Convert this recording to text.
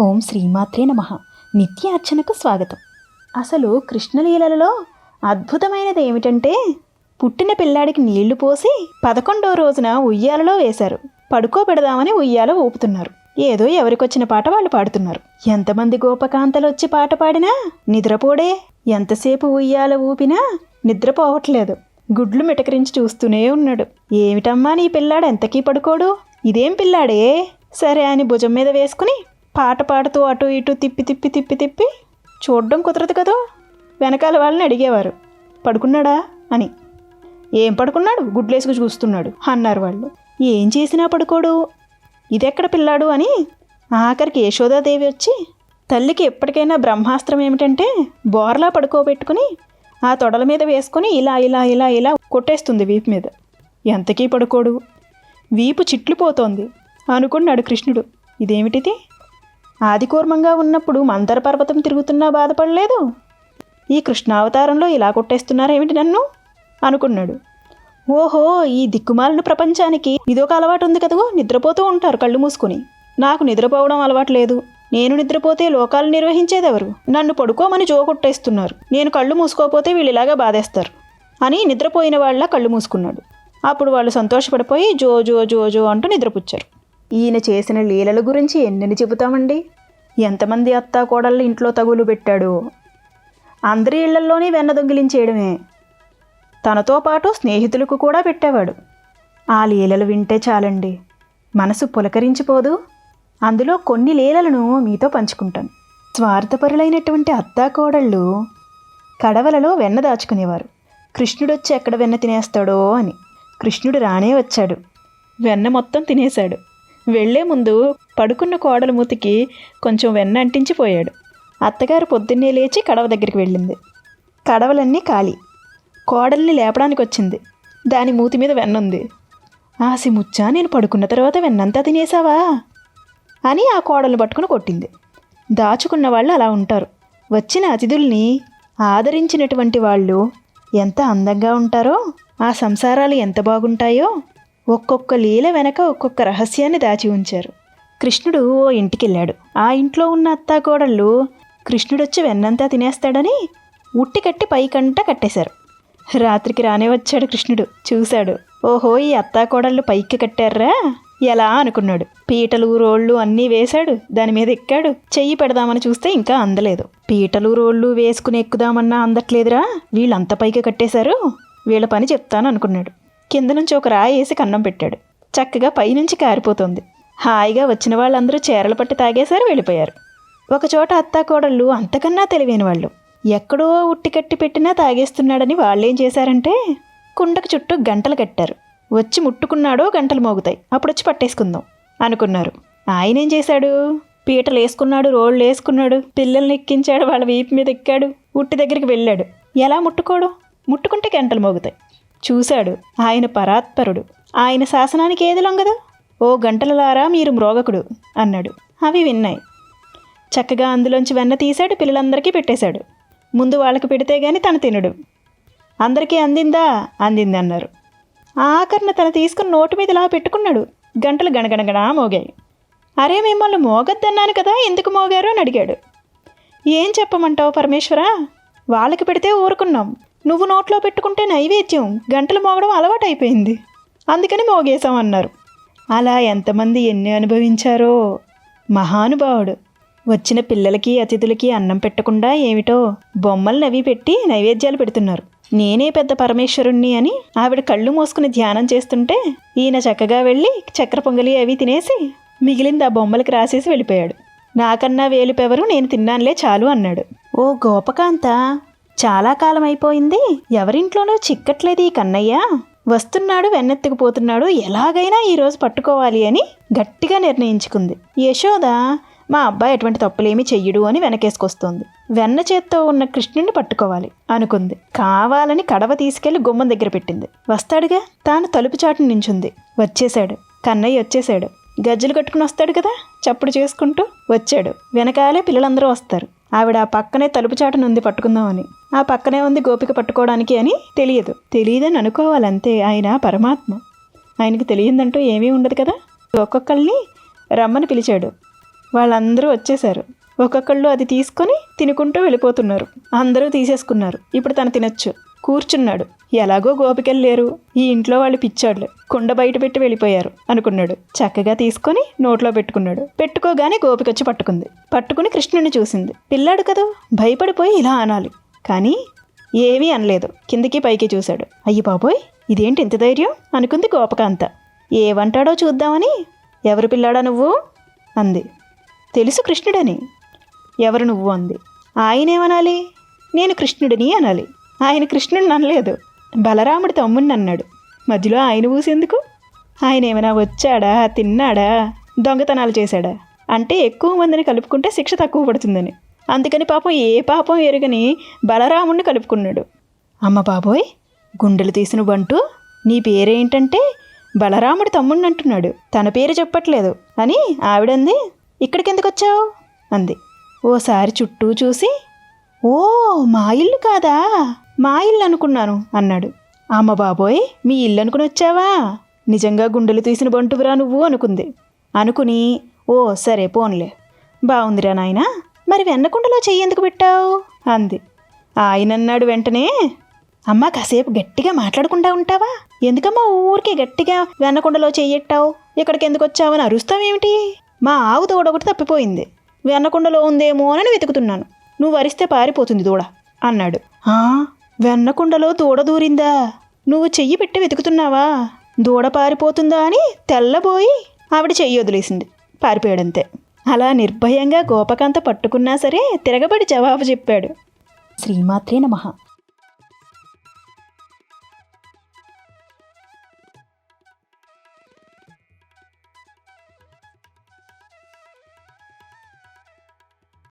ఓం శ్రీమాత్రే నమ. నిత్య అర్చనకు స్వాగతం. అసలు కృష్ణలీలలో అద్భుతమైనది ఏమిటంటే పుట్టిన పిల్లాడికి నీళ్ళు పోసి పదకొండో రోజున ఉయ్యాలలో వేశారు. పడుకోబెడదామని ఉయ్యాల ఊపుతున్నారు. ఏదో ఎవరికొచ్చిన పాట వాళ్ళు పాడుతున్నారు. ఎంతమంది గోపకాంతలు వచ్చి పాట పాడినా నిద్రపోడే ఎంతసేపు ఉయ్యాల ఊపినా నిద్రపోవట్లేదు. గుడ్లు మిటకరించి చూస్తూనే ఉన్నాడు. ఏమిటమ్మా నీ పిల్లాడు ఎంతకీ పడుకోడు? ఇదేం పిల్లాడే? సరే అని భుజం మీద వేసుకుని పాట పాడుతూ అటు ఇటు తిప్పి తిప్పి తిప్పి తిప్పి చూడడం కుదరదు కదా. వెనకాల వాళ్ళని అడిగేవారు. పడుకున్నాడా? అని. ఏం పడుకున్నాడు? గుడ్లేసుకు చూస్తున్నాడు అన్నారు వాళ్ళు. ఏం చేసినా పడుకోడు. ఇదెక్కడ పిల్లాడు? అని ఆఖరికి యశోదాదేవి వచ్చి తల్లికి ఎప్పటికైనా బ్రహ్మాస్త్రం ఏమిటంటే బోర్లా పడుకోబెట్టుకుని ఆ తొడల మీద వేసుకొని ఇలా ఇలా ఇలా ఇలా కొట్టేస్తుంది వీపు మీద. ఎంతకీ పడుకోడు? వీపు చిట్లిపోతోంది అనుకున్నాడు కృష్ణుడు. ఇదేమిటిది? ఆదికూర్మంగా ఉన్నప్పుడు మందర పర్వతం తిరుగుతున్నా బాధపడలేదు? ఈ కృష్ణావతారంలో ఇలా కొట్టేస్తున్నారేమిటి నన్ను? అనుకున్నాడు. ఓహో ఈ దిక్కుమాలిన ప్రపంచానికి ఇదొక అలవాటు ఉంది కదగో నిద్రపోతూ ఉంటారు కళ్ళు మూసుకుని. నాకు నిద్రపోవడం అలవాటు లేదు. నేను నిద్రపోతే లోకాలు నిర్వహించేదెవరు? నన్ను పడుకోమని జో కొట్టేస్తున్నారు. నేను కళ్ళు మూసుకోపోతే వీళ్ళు ఇలాగా బాధేస్తారు. అని నిద్రపోయిన వాళ్ళ కళ్ళు మూసుకున్నాడు. అప్పుడు వాళ్ళు సంతోషపడిపోయి జో జో జో జో అంటూ నిద్రపుచ్చారు. ఈయన చేసిన లీలల గురించి ఎన్నెన్ని చెబుతామండి? ఎంతమంది అత్తా కోడళ్ళు ఇంట్లో తగులు పెట్టాడు? అందరి ఇళ్ళల్లోనే వెన్న దొంగిలించేయడమే. తనతో పాటు స్నేహితులకు కూడా పెట్టేవాడు. ఆ లీలలు వింటే చాలండి. మనసు పులకరించిపోదు. అందులో కొన్ని లీలలను మీతో పంచుకుంటాను. స్వార్థపరులైనటువంటి అత్తా కోడళ్ళు కడవలలో వెన్న దాచుకునేవారు. కృష్ణుడొచ్చి ఎక్కడ వెన్న తినేస్తాడో అని. కృష్ణుడు రానే వచ్చాడు. వెన్న మొత్తం తినేశాడు. వెళ్ళే ముందు పడుకున్న కోడల మూతికి కొంచెం వెన్న అంటించిపోయాడు. అత్తగారు పొద్దున్నే లేచి కడవ దగ్గరికి వెళ్ళింది. కడవలన్నీ ఖాళీ. కోడల్ని లేపడానికి వచ్చింది దాని మూతి మీద వెన్నుంది. ఆసిముచ్చా నేను పడుకున్న తర్వాత వెన్నంతా తినేసావా అని ఆ కోడలు పట్టుకుని కొట్టింది. దాచుకున్న వాళ్ళు అలా ఉంటారు. వచ్చిన అతిథుల్ని ఆదరించినటువంటి వాళ్ళు ఎంత అందంగా ఉంటారో ఆ సంసారాలు ఎంత బాగుంటాయో ఒక్కొక్క లీల వెనక ఒక్కొక్క రహస్యాన్ని దాచి ఉంచారు. కృష్ణుడు ఓ ఇంటికెళ్ళాడు. ఆ ఇంట్లో ఉన్న అత్తాకోడళ్ళు కృష్ణుడొచ్చి వెన్నంతా తినేస్తాడని ఉట్టి కట్టి పైకంట కట్టేశారు. రాత్రికి రానే వచ్చాడు కృష్ణుడు. చూశాడు. ఓహో ఈ అత్తాకోడళ్ళు పైకి కట్టారా? ఎలా? అనుకున్నాడు. పీటలు రోళ్ళు అన్నీ వేశాడు. దాని మీద ఎక్కాడు. చెయ్యి పెడదామని చూస్తే ఇంకా అందలేదు. పీటలు రోళ్ళు వేసుకుని ఎక్కుదామన్నా అందట్లేదురా. వీళ్ళంత పైకి కట్టేశారు. వీళ్ళ పని చెప్తాను అనుకున్నాడు. కింద నుంచి ఒక రాయి వేసి కన్నం పెట్టాడు. చక్కగా పైనుంచి కారిపోతుంది. హాయిగా వచ్చిన వాళ్ళందరూ చీరలు పట్టి తాగేశారు వెళ్ళిపోయారు. ఒకచోట అత్తాకోడళ్ళు అంతకన్నా తెలివైన వాళ్ళు. ఎక్కడో ఉట్టి కట్టి పెట్టినా తాగేస్తున్నాడని వాళ్ళేం చేశారంటే కుండకు చుట్టూ గంటలు కట్టారు. వచ్చి ముట్టుకున్నాడో గంటలు మోగుతాయి. అప్పుడు వచ్చి పట్టేసుకుందాం అనుకున్నారు. ఆయనేం చేశాడు? పీటలు వేసుకున్నాడు రోళ్ళు వేసుకున్నాడు పిల్లల్ని ఎక్కించాడు వాళ్ళ వీపు మీద ఎక్కాడు ఉట్టి దగ్గరికి వెళ్ళాడు. ఎలా ముట్టుకోడు? ముట్టుకుంటే గంటలు మోగుతాయి. చూశాడు. ఆయన పరాత్పరుడు. ఆయన శాసనానికి ఏది లొంగదు? ఓ గంటలలారా మీరు మ్రోగకుడు అన్నాడు. అవి విన్నాయి. చక్కగా అందులోంచి వెన్న తీశాడు పిల్లలందరికీ పెట్టేశాడు. ముందు వాళ్ళకి పెడితే గాని తను తినడు. అందరికీ అందిందా? అందింది అన్నారు ఆఖరిన తను తీసుకుని నోటు మీద ఇలా పెట్టుకున్నాడు. గంటలు గణగణగణా మోగాయి. అరే మిమ్మల్ని మోగద్దన్నాను కదా ఎందుకు మోగారు అని అడిగాడు. ఏం చెప్పమంటావు పరమేశ్వరా? వాళ్ళకి పెడితే ఊరుకున్నాం. నువ్వు నోట్లో పెట్టుకుంటే నైవేద్యం. గంటలు మోగడం అలవాటైపోయింది. అందుకని మోగేశాం అన్నారు అలా ఎంతమంది ఎన్ని అనుభవించారో? మహానుభావుడు. వచ్చిన పిల్లలకి అతిథులకి అన్నం పెట్టకుండా ఏమిటో బొమ్మలు నవి పెట్టి నైవేద్యాలు పెడుతున్నారు. నేనే పెద్ద పరమేశ్వరుణ్ణి అని ఆవిడ కళ్ళు మోసుకుని ధ్యానం చేస్తుంటే ఈయన చక్కగా వెళ్ళి చక్ర పొంగలి అవి తినేసి మిగిలింది ఆ బొమ్మలకి రాసేసి వెళ్ళిపోయాడు. నాకన్నా వేలుపెవరు నేను తిన్నానులే చాలు అన్నాడు. ఓ గోపకాంత చాలా కాలం అయిపోయింది ఎవరింట్లోనూ చిక్కట్లేదు ఈ కన్నయ్య. వస్తున్నాడు వెన్నెత్తుకుపోతున్నాడు ఎలాగైనా ఈరోజు పట్టుకోవాలి అని గట్టిగా నిర్ణయించుకుంది. యశోద మా అబ్బాయి ఎటువంటి తప్పులేమీ చెయ్యడు అని వెనకేసుకొస్తోంది. వెన్న చేత్తో ఉన్న కృష్ణుని పట్టుకోవాలి అనుకుంది. కావాలని కడవ తీసుకెళ్ళి గుమ్మం దగ్గర పెట్టింది. వస్తాడుగా? తాను తలుపు చాటు నించుంది. వచ్చేశాడు. కన్నయ్య వచ్చేశాడు. గజ్జలు కట్టుకుని వస్తాడు కదా? చప్పుడు చేసుకుంటూ వచ్చాడు. వెనకాలే పిల్లలందరూ వస్తారు. ఆవిడ ఆ పక్కనే తలుపు చాటును పట్టుకుందామని. ఆ పక్కనే ఉంది గోపిక పట్టుకోవడానికి అని తెలియదు. తెలియదని అనుకోవాలంతే ఆయన పరమాత్మ. ఆయనకి తెలియదంటూ ఏమీ ఉండదు కదా? ఒక్కొక్కళ్ళని రమ్మని పిలిచాడు. వాళ్ళందరూ వచ్చేశారు. ఒక్కొక్కళ్ళు అది తీసుకొని తినుకుంటూ వెళ్ళిపోతున్నారు. అందరూ తీసేసుకున్నారు. ఇప్పుడు తను తినొచ్చు. కూర్చున్నాడు. ఎలాగో గోపికలు లేరు. ఈ ఇంట్లో వాళ్ళు పిచ్చాళ్ళు. కుండ బయట పెట్టి వెళ్ళిపోయారు అనుకున్నాడు. చక్కగా తీసుకొని నోట్లో పెట్టుకున్నాడు. పెట్టుకోగానే గోపికొచ్చి పట్టుకుంది. పట్టుకుని కృష్ణుని చూసింది. పిల్లాడు కదా? భయపడిపోయి ఇలా అనాలి. కానీ ఏమీ అనలేదు. కిందకి పైకి చూశాడు. అయ్యి బాబోయ్ ఇదేంటి ఇంత ధైర్యం? అనుకుంది గోపకాంత. ఏమంటాడో చూద్దామని? ఎవరు పిల్లాడా నువ్వు? అంది. తెలుసు కృష్ణుడని. ఎవరు నువ్వు? అంది. ఆయనేమనాలి? నేను కృష్ణుడిని అనాలి. ఆయన కృష్ణుడిని అనలేదు. బలరాముడి తమ్ముడిని అన్నాడు. మధ్యలో ఆయన ఊసేందుకు? ఆయన ఏమైనా వచ్చాడా? తిన్నాడా? దొంగతనాలు చేశాడా? అంటే ఎక్కువ మందిని కలుపుకుంటే శిక్ష తక్కువ పడుతుందని. అందుకని పాపం ఏ పాపం ఎరుగని బలరాముణ్ణి కలుపుకున్నాడు. అమ్మ బాబోయ్ గుండెలు తీసిన బంటు నీ పేరేంటంటే బలరాముడి తమ్ముడిని అంటున్నాడు. తన పేరు చెప్పట్లేదు. అని ఆవిడంది ఇక్కడికి ఎందుకు వచ్చావు అంది. ఓసారి చుట్టూ చూసి ఓ మా ఇల్లు కాదా? మా ఇల్లు అనుకున్నాను అన్నాడు. అమ్మ బాబోయ్ మీ ఇల్లు అనుకుని వచ్చావా? నిజంగా గుండెలు తీసిన బంటువురా నువ్వు అనుకుంది. అనుకుని ఓ సరే పోన్లే. బాగుందిరా నాయనా. మరి వెన్నకుండలో చెయ్యి ఎందుకు పెట్టావు? అంది. ఆయన అన్నాడు వెంటనే అమ్మా కాసేపు గట్టిగా మాట్లాడకుండా ఉంటావా? ఎందుకమ్మా ఊరికే గట్టిగా వెన్నకుండలో చెయ్యెట్టావు ఇక్కడికి ఎందుకు వచ్చావని అరుస్తావేమిటి? మా ఆవు దూడ ఒకటి తప్పిపోయింది. వెన్నకుండలో ఉందేమో అని వెతుకుతున్నాను. నువ్వు అరిస్తే పారిపోతుంది దూడ అన్నాడు. "ఆ, వెన్నకుండలో దూడ దూరిందా? నువ్వు చెయ్యి పెట్టి వెతుకుతున్నావా? దూడ పారిపోతుందా అని తెల్లబోయి ఆవిడ చెయ్యి వదిలేసింది. పారిపోయాడంతే. అలా నిర్భయంగా గోపకాంత పట్టుకున్నా సరే తిరగబడి జవాబు చెప్పాడు. శ్రీమాత్రే నమః.